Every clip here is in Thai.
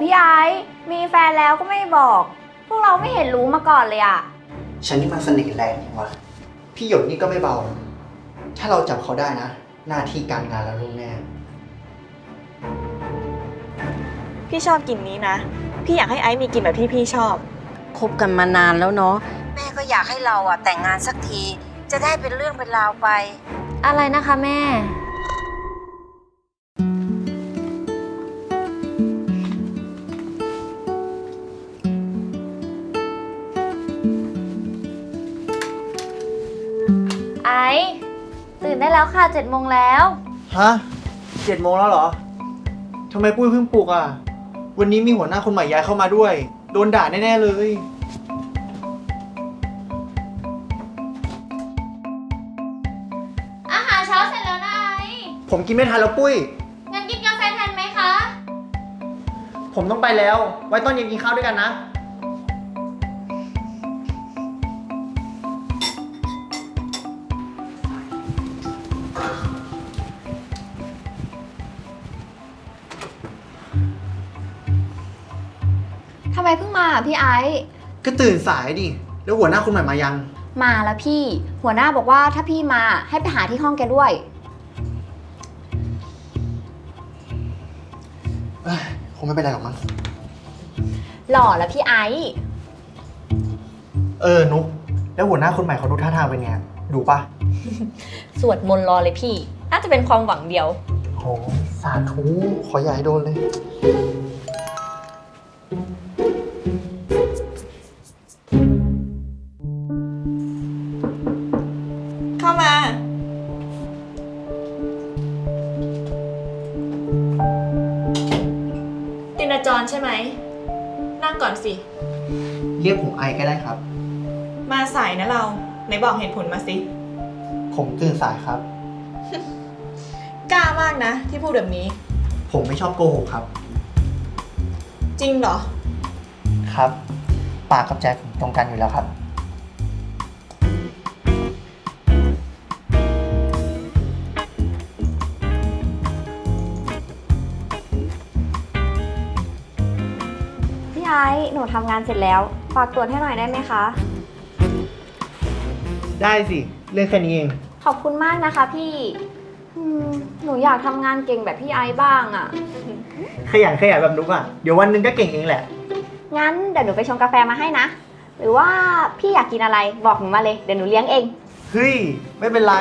พี่ไอซ์มีแฟนแล้วก็ไม่บอก พวกเราไม่เห็นรู้มาก่อนเลยอะฉันนี่มันเสน่ห์แรงจริงวะพี่หยดนี่ก็ไม่เบา ถ้าเราจับเขาได้นะ หน้าที่การงานแล้วลูกแน่ พี่ชอบกลิ่นนี้นะ พี่อยากให้ไอซ์มีกลิ่นแบบที่พี่ชอบ คบกันมานานแล้วเนาะ แม่ก็อยากให้เราอะแต่งงานสักที จะได้เป็นเรื่องเป็นราวไป อะไรนะคะแม่ ตื่นได้แล้วค่ะเจ็ดโมงแล้ว ฮะเจ็ดโมงแล้วเหรอทำไมปุ้ยเพิ่งปลุกอะ วันนี้มีหัวหน้าคนใหม่ย้ายเข้ามาด้วย โดนด่าแน่ๆเลย อาหารเช้าเสร็จแล้วนะไอซ์ผมกินไม่ทันแล้วปุ้ย งั้นกินกาแฟแทนไหมคะ ผมต้องไปแล้ว ไว้ตอนเย็นกินข้าวด้วยกันนะ ไมเพิ่งมาอะพี่ไอซ์ก็ตื่นสายดิ แล้วหัวหน้าคนใหม่มายัง มาแล้วพี่ หัวหน้าบอกว่าถ้าพี่มาให้ไปหาที่ห้องแกด้วย เอ้ยคงไม่เป็นไรหรอกมั้ง หล่อแล้วพี่ไอซ์เออ นุก แล้วหัวหน้าคนใหม่เขาดูท่าทางเป็นไง ดูปะสวดมนต์รอเลยพี่ น่าจะเป็นความหวังเดียวโอ้สาธุ ขออย่าให้โดนเลย มาสายนะเราไหนบอกเหตุผลมาสิ ผมตื่นสายครับ กล้ามากนะ ที่พูดแบบนี้ ผมไม่ชอบโกหกครับ จริงเหรอ ครับ ปากกับใจผมตรงกันอยู่แล้วครับ พี่ไอซ์หนูทำงานเสร็จแล้ว ฝากตรวจให้หน่อยได้ไหมคะ ได้สิเรื่องแค่นี้เอง ขอบคุณมากนะคะพี่อืมหนูอยากทำงานเก่งแบบพี่ไอซ์บ้างอะ่ะ ขยันขยันแบบนุกอะ เดี๋ยววันหนึงก็เก่งเองแหละ งั้นเดี๋ยวหนูไปชงกาแฟมาให้นะ หรือว่าพี่อยากกินอะไรบอกหนูมาเลย เดี๋ยวหนูเลี้ยงเอง เฮ้ย ไม่เป็นไร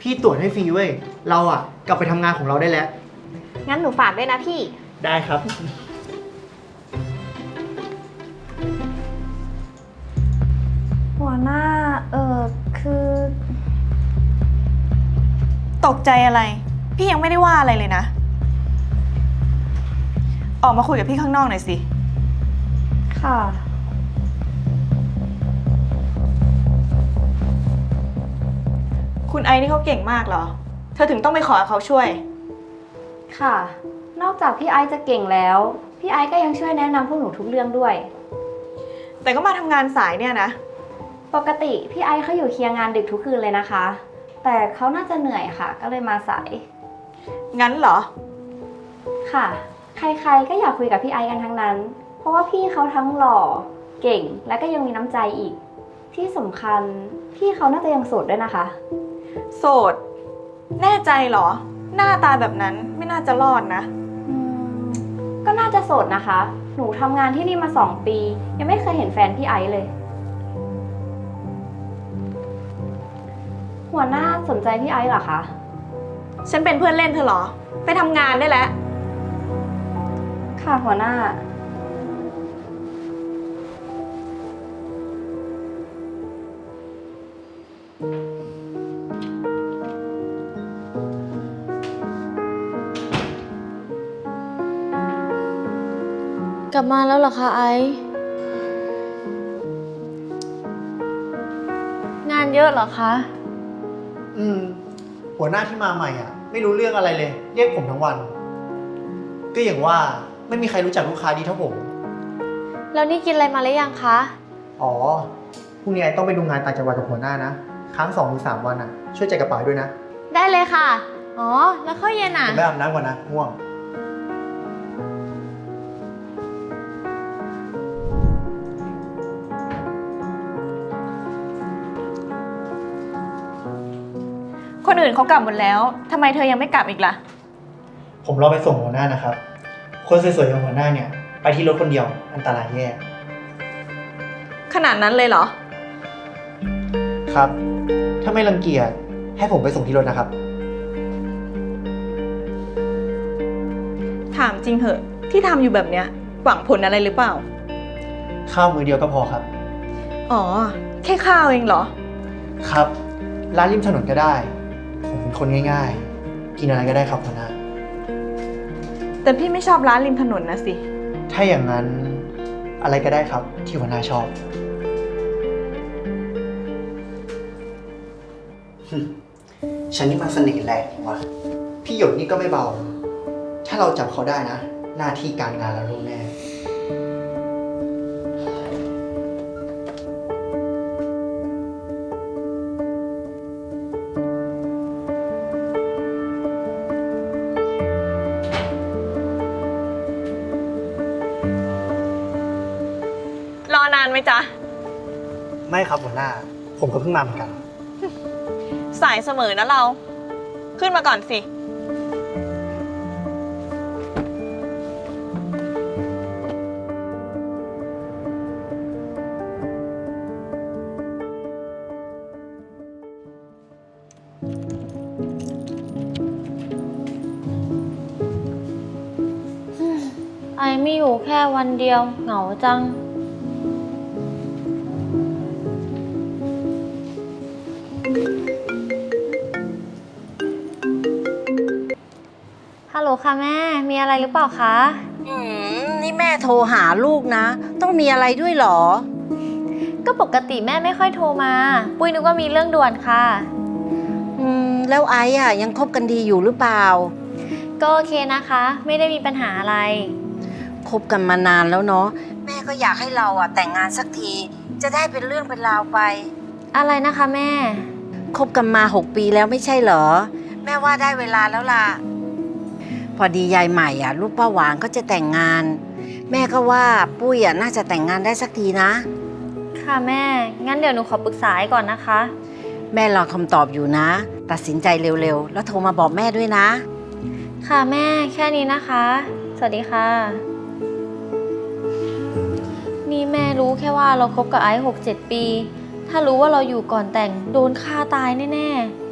พี่ตรวจให้ฟรีเว้ย เราอะ กลับไปทำงานของเราได้แล้ว งั้นหนูฝากด้วยนะพี่ ได้ครับ หัวหน้า เออ คือ ตกใจอะไร พี่ยังไม่ได้ว่าอะไรเลยนะ ออกมาคุยกับพี่ข้างนอกหน่อยสิ ค่ะ คุณไอซ์นี่เขาเก่งมากเหรอ เธอถึงต้องไปขอให้เขาช่วย ค่ะ นอกจากพี่ไอซ์จะเก่งแล้ว พี่ไอซ์ก็ยังช่วยแนะนำพวกหนูทุกเรื่องด้วย แต่ก็มาทำงานสายเนี่ยนะ ปกติพี่ไอซ์เขาอยู่เคลียร์งานดึกทุกคืนเลยนะคะ แต่เขาน่าจะเหนื่อยค่ะ ก็เลยมาสาย งั้นเหรอ ค่ะ ใครๆ ก็อยากคุยกับพี่ไอซ์กันทั้งนั้น เพราะว่าพี่เขาทั้งหล่อ เก่ง และก็ยังมีน้ำใจอีก ที่สำคัญพี่เขาน่าจะยังโสดด้วยนะคะ โสด แน่ใจเหรอ หน้าตาแบบนั้นไม่น่าจะรอดนะ อืม ก็น่าจะโสดนะคะ หนูทำงานที่นี่มาสองปี ยังไม่เคยเห็นแฟนพี่ไอซ์เลย หัวหน้าสนใจพี่ไอซ์เหรอคะ ฉันเป็นเพื่อนเล่นเธอเหรอ ไปทำงานได้แล้ว ค่ะหัวหน้า กลับมาแล้วเหรอคะไอซ์งานเยอะเหรอคะ อืม หัวหน้าที่มาใหม่อะ ไม่รู้เรื่องอะไรเลย เรียกผมทั้งวัน ก็อย่างว่าไม่มีใครรู้จักลูกค้าดีเท่าผม แล้วนี่กินอะไรมาหรือยังคะ อ๋อพรุ่งนี้ไอ้ต้องไปดูงานต่างจังหวัดกับหัวหน้านะ ค้างสองถึงสามวันอะ ช่วยแจกกระเป๋าด้วยนะได้เลยค่ะ อ๋อ แล้วข้าวเย็นอะ ผมไปอาบน้ำก่อนนะง่วง คนอื่นเขากลับหมดแล้วทำไมเธอยังไม่กลับอีกล่ะ ผมรอไปส่งหัวหน้านะครับ คนสวยๆอย่างหัวหน้าเนี่ย ไปที่รถคนเดียวอันตรายแย่ ขนาดนั้นเลยเหรอ ครับ ถ้าไม่รังเกียจให้ผมไปส่งที่รถนะครับ ถามจริงเหอะ ที่ทำอยู่แบบเนี้ย หวังผลอะไรหรือเปล่า ข้าวมือเดียวก็พอครับ อ๋อ แค่ข้าวเองเหรอ ครับ ร้านริมถนนก็ได้ ผมเป็นคนง่าย ๆ กินอะไรก็ได้ครับหัวหน้า แต่พี่ไม่ชอบร้านริมถนนนะสิ ถ้าอย่างนั้นอะไรก็ได้ครับ ที่หัวหน้าชอบ ฉันนี่มันเสน่ห์แรงว่ะ พี่หยดนี่ก็ไม่เบา ถ้าเราจับเขาได้นะ หน้าที่การงานเรารู้แน่านไหมจ๊ะ ไม่ครับหัวหน้า ผมก็เพิ่งมาเหมือนกัน สายเสมอนะเรา ขึ้นมาก่อนสิ ไอไม่อยู่แค่วันเดียวเหงาจัง ค่ะแม่ มีอะไรหรือเปล่าคะ อืมนี่แม่โทรหาลูกนะ ต้องมีอะไรด้วยเหรอ ก็ปกติแม่ไม่ค่อยโทรมา ปุ้ยนึกว่ามีเรื่องด่วนค่ะ อืม แล้วไอ้อะยังคบกันดีอยู่หรือเปล่า ก็โอเคนะคะ ไม่ได้มีปัญหาอะไร คบกันมานานแล้วเนาะ แม่ก็อยากให้เราอะแต่งงานสักที จะได้เป็นเรื่องเป็นราวไป อะไรนะคะแม่ คบกันมาหกปีแล้วไม่ใช่เหรอ แม่ว่าได้เวลาแล้วล่ะ พอดียายใหม่อะลูกป้าหวานก็จะแต่งงาน แม่ก็ว่าปุ้ยอะน่าจะแต่งงานได้สักทีนะ ค่ะแม่ งั้นเดี๋ยวหนูขอปรึกษาไอ้ก่อนนะคะ แม่รอคำตอบอยู่นะ ตัดสินใจเร็วๆ แล้วโทรมาบอกแม่ด้วยนะ ค่ะแม่แค่นี้นะคะ สวัสดีค่ะ นี่แม่รู้แค่ว่าเราคบกับไอซ์หกเจ็ดปี ถ้ารู้ว่าเราอยู่ก่อนแต่งโดนฆ่าตายแน่ๆ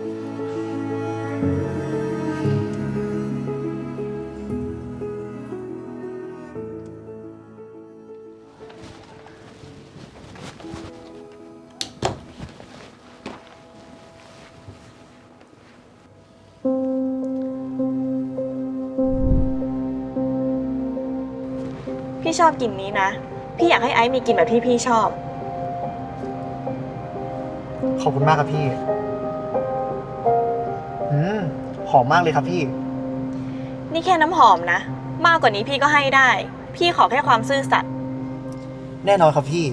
อบกลิ่นนี้นะ พี่อยากให้ไอซ์มีกลิ่นแบบที่พี่ชอบ ขอบคุณมากครับพี่ อืม หอมมากเลยครับพี่ นี่แค่น้ำหอมนะ มากกว่านี้พี่ก็ให้ได้ พี่ขอแค่ความซื่อสัตย์ แน่นอนครับพี่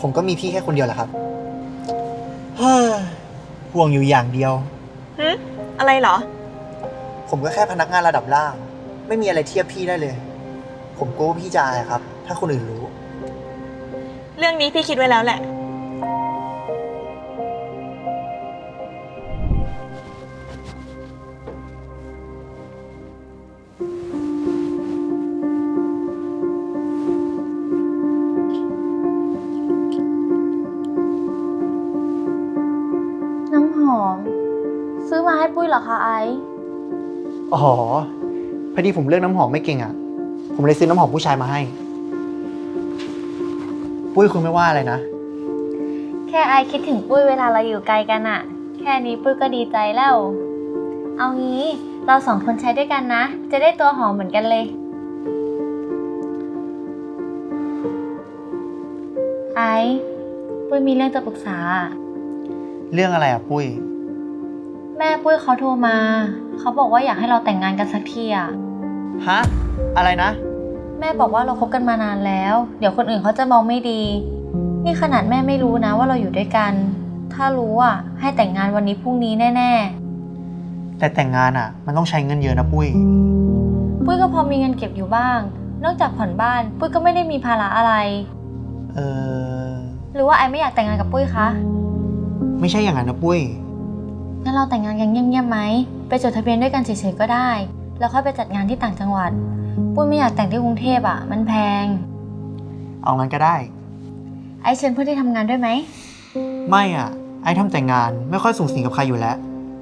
ผมก็มีพี่แค่คนเดียวแหละครับ เฮ้ยห่วงอยู่อย่างเดียวหึอะไรเหรอ ผมก็แค่พนักงานระดับล่าง ไม่มีอะไรเทียบพี่ได้เลย ผมกลัวว่าพี่จะอายครับ ถ้าคนอื่นรู้ เรื่องนี้พี่คิดไว้แล้วแหละ น้ำหอม ซื้อมาให้ปุ้ยเหรอคะไอซ์ อ๋อ พอดีผมเลือกน้ำหอมไม่เก่งอะ ผมเลยซื้อน้ำหอมผู้ชายมาให้ ปุ้ยคุณไม่ว่าอะไรนะ แค่ไอซ์คิดถึงปุ้ยเวลาเราอยู่ไกลกันอะแค่นี้ปุ้ยก็ดีใจแล้ว เอางี้เราสองคนใช้ด้วยกันนะ จะได้ตัวหอมเหมือนกันเลย ไอซ์ปุ้ยมีเรื่องจะปรึกษา เรื่องอะไรอะปุ้ย แม่ปุ้ยเขาโทรมา เขาบอกว่าอยากให้เราแต่งงานกันสักทีอะฮะ อะไรนะ แม่บอกว่าเราคบกันมานานแล้ว เดี๋ยวคนอื่นเขาจะมองไม่ดี นี่ขนาดแม่ไม่รู้นะว่าเราอยู่ด้วยกัน ถ้ารู้อะ ให้แต่งงานวันนี้พรุ่งนี้แน่ แต่แต่งงานอะ มันต้องใช้เงินเยอะนะปุ้ย ๆ ปุ้ยก็พอมีเงินเก็บอยู่บ้าง นอกจากผ่อนบ้าน ปุ้ยก็ไม่ได้มีภาระอะไร เออหรือว่าไอไม่อยากแต่งงานกับปุ้ยคะไม่ใช่อย่างนั้นนะปุ้ย งั้นเราแต่งงานกันเงียบๆไหมไปจดทะเบียนด้วยกันเฉยๆก็ได้ แล้วค่อยไปจัดงานที่ต่างจังหวัด ปุ้ยไม่อยากแต่งที่กรุงเทพอะ มันแพง เอางั้นก็ได้ ไอเชิญเพื่อนที่ทำงานด้วยไหม ไม่อะ ไอ้ทำแต่งงานไม่ค่อยสูงสิงกับใครอยู่แล้ว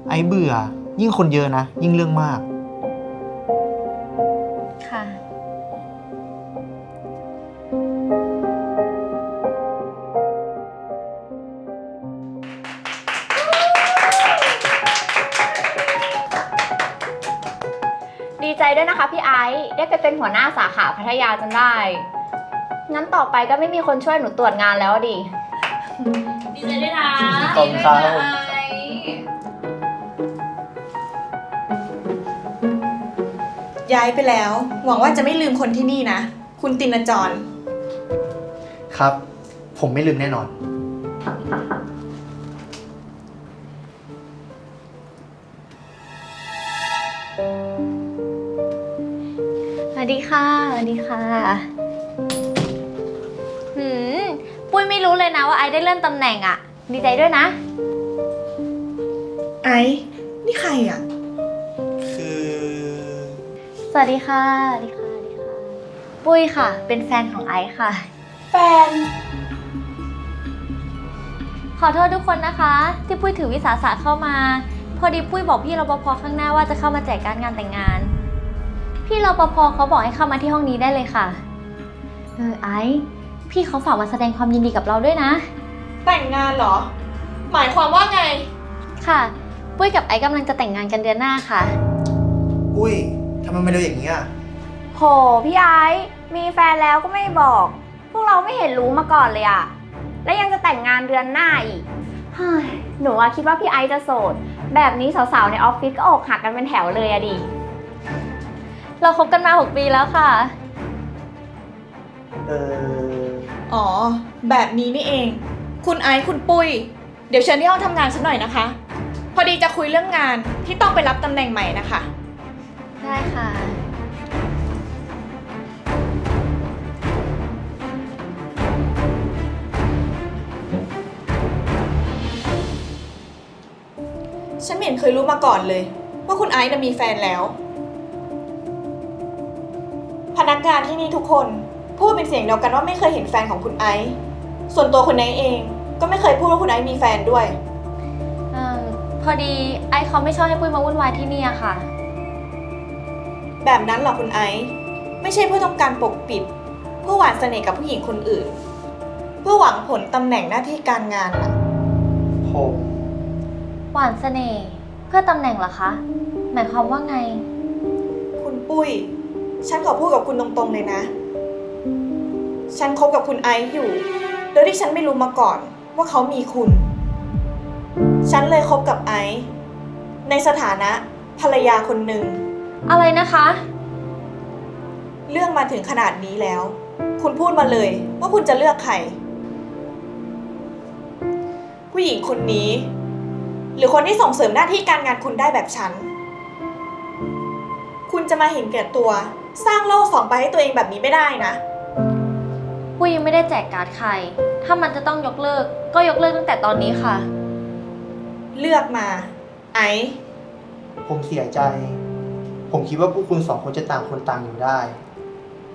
ไอ้เบื่อ ยิ่งคนเยอะนะ ยิ่งเรื่องมาก คะพี่ไอซ์ได้ไปเป็นหัวหน้าสาขาพัทยาจนได้ งั้นต่อไปก็ไม่มีคนช่วยหนูตรวจงานแล้วอะดิ ดีใจด้วยนะขอบคุณครับ ดีใจด้วยนะไอซ์ย้ายไปแล้ว หวังว่าจะไม่ลืมคนที่นี่นะ คุณตินจร ครับ ผมไม่ลืมแน่นอน ดีค่ะหืมปุ้ยไม่รู้เลยนะว่าไอได้เลื่อนตำแหน่งอะดีใจด้วยนะ ไอ้ นี่ใครอะ คือ สวัสดีค่ะสวัสดีค่ะสวัสดีค่ะ ปุ้ยค่ะ เป็นแฟนของไอซ์ค่ะ แฟน ขอโทษทุกคนนะคะ ที่ปุ้ยถือวิสาสะเข้ามา พอดีปุ้ยบอกพี่รปภข้างหน้าว่าจะเข้ามาแจกการดงานแต่งงาน พี่รปภเขาบอกให้เข้ามาที่ห้องนี้ได้เลยค่ะ เออไอซ์พี่เขาฝากมาแสดงความยินดีกับเราด้วยนะ แต่งงานเหรอ หมายความว่าไง ค่ะ ปุ้ยกับไอซ์กำลังจะแต่งงานกันเดือนหน้าค่ะ อุ้ยทำไมไม่เร็วอย่างนี้อะ โห พี่ไอซ์มีแฟนแล้วก็ไม่บอก พวกเราไม่เห็นรู้มาก่อนเลยอะและยังจะแต่งงานเดือนหน้าอีกเฮ้ยหนูว่าคิดว่าพี่ไอซ์จะโสด แบบนี้สาวๆในออฟฟิศก็อกหักกันเป็นแถวเลยอะดิ เราคบกันมา 6 ปีแล้วค่ะ เอออ๋อ แบบนี้นี่เอง คุณไอซ์คุณปุ้ย เดี๋ยวเชิญที่ห้องทำงานฉันหน่อยนะคะ พอดีจะคุยเรื่องงานที่ต้องไปรับตำแหน่งใหม่นะคะ ได้ค่ะ ฉันไม่เห็นเคยรู้มาก่อนเลย ว่าคุณไอซ์น่ะมีแฟนแล้วพ นักงานที่นี่ทุกคน พูดเป็นเสียงเดียวกันว่าไม่เคยเห็นแฟนของคุณไอซ์ส่วนตัวคุณไอซ์เองก็ไม่เคยพูดว่าคุณไอซ์มีแฟนด้วย เออพอดีไอซ์เขาไม่ชอบให้ปุ้ยมาวุ่นวายที่นี่อะค่ะ แบบนั้นเหรอคุณไอซ์ไม่ใช่เพื่อต้องการปกปิด เพื่อหวานเสน่ห์กับผู้หญิงคนอื่น เพื่อหวังผลตำแหน่งหน้าที่การงานน่ะ ผมหวานเสน่ห์เพื่อตำแหน่งเหรอคะ หมายความว่าไง คุณปุ้ย ฉันขอพูดกับคุณตรงๆเลยนะ ฉันคบกับคุณไอซ์อยู่ โดยที่ฉันไม่รู้มาก่อนว่าเขามีคุณ ฉันเลยคบกับไอซ์ในสถานะภรรยาคนหนึ่ง อะไรนะคะ เรื่องมาถึงขนาดนี้แล้ว คุณพูดมาเลยว่าคุณจะเลือกใคร ผู้หญิงคนนี้ หรือคนที่ส่งเสริมหน้าที่การงานคุณได้แบบฉัน คุณจะมาเห็นแก่ตัว สร้างโลกสองใบให้ตัวเองแบบนี้ไม่ได้นะ ปุ้ยยังไม่ได้แจกการ์ดใคร ถ้ามันจะต้องยกเลิก ก็ยกเลิกตั้งแต่ตอนนี้ค่ะ เลือกมา ไอซ์ผมเสียใจ ผมคิดว่าพวกคุณสองคนจะต่างคนต่างอยู่ได้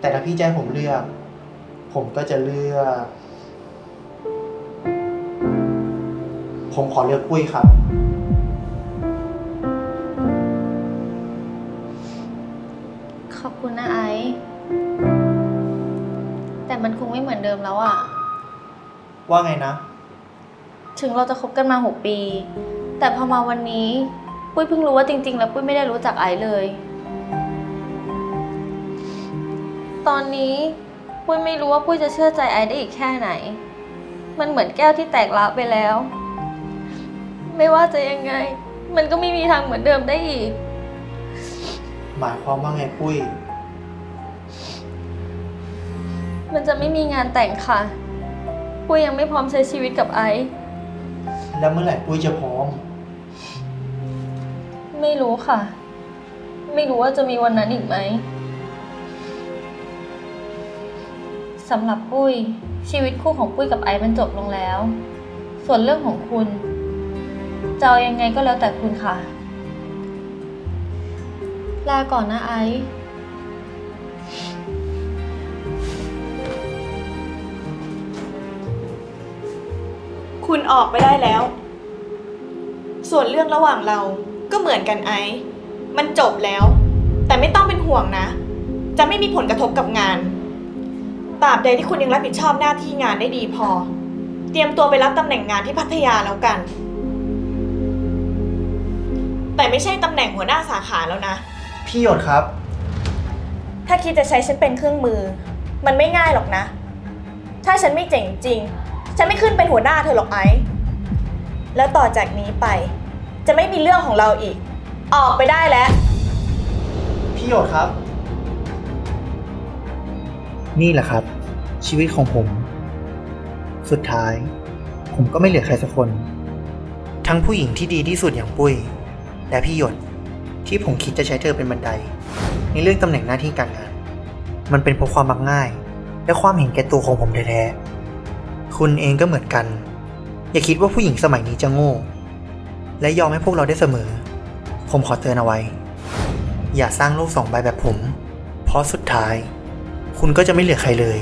แต่ถ้าพี่จะให้ผมเลือก ผมก็จะเลือก ผมขอเลือกปุ้ยครับ คุณนะไอซ์แต่มันคงไม่เหมือนเดิมแล้วอะว่าไงนะ ถึงเราจะคบกันมา6ปี แต่พอมาวันนี้ ปุ้ยเพิ่งรู้ว่าจริง ๆ แล้วปุ้ยไม่ได้รู้จักไอซ์เลย ตอนนี้ปุ้ยไม่รู้ว่าปุ้ยจะเชื่อใจไอซ์ได้อีกแค่ไหน มันเหมือนแก้วที่แตกละไปแล้ว ไม่ว่าจะยังไง มันก็ไม่มีทางเหมือนเดิมได้อีก หมายความว่าไงปุ้ย มันจะไม่มีงานแต่งค่ะปุ้ยยังไม่พร้อมใช้ชีวิตกับไอซ์แล้วเมื่อไหร่ปุ้ยจะพร้อม ไม่รู้ค่ะ ไม่รู้ว่าจะมีวันนั้นอีกไหมสำหรับปุ้ย ชีวิตคู่ของปุ้ยกับไอซ์มันจบลงแล้ว ส่วนเรื่องของคุณจะเอายังไงก็แล้วแต่คุณค่ะ ลาก่อนนะไอซ์ คุณออกไปได้แล้ว ส่วนเรื่องระหว่างเราก็เหมือนกันไอซ์มันจบแล้ว แต่ไม่ต้องเป็นห่วงนะ จะไม่มีผลกระทบกับงานตราบใดที่คุณยังรับผิดชอบหน้าที่งานได้ดีพอ เตรียมตัวไปรับตำแหน่งงานที่พัทยาแล้วกัน แต่ไม่ใช่ตำแหน่งหัวหน้าสาขาแล้วนะ พี่หยดครับ ถ้าคิดจะใช้ฉันเป็นเครื่องมือ มันไม่ง่ายหรอกนะ ถ้าฉันไม่เจ๋งจริง ฉันไม่ขึ้นเป็นหัวหน้าเธอหรอกไอซ์แล้วต่อจากนี้ไป จะไม่มีเรื่องของเราอีก ออกไปได้แล้ว พี่หยดครับ นี่แหละครับ ชีวิตของผม สุดท้าย ผมก็ไม่เหลือใครสักคน ทั้งผู้หญิงที่ดีที่สุดอย่างปุ้ย และพี่หยดที่ผมคิดจะใช้เธอเป็นบันได ในเรื่องตำแหน่งหน้าที่การงาน มันเป็นเพราะความมักง่าย และความเห็นแก่ตัวของผมแท้ๆ คุณเองก็เหมือนกัน อย่าคิดว่าผู้หญิงสมัยนี้จะโง่ และยอมให้พวกเราได้เสมอ ผมขอเตือนเอาไว้ อย่าสร้างโลกสองใบแบบผม เพราะสุดท้าย คุณก็จะไม่เหลือใครเลย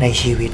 ในชีวิต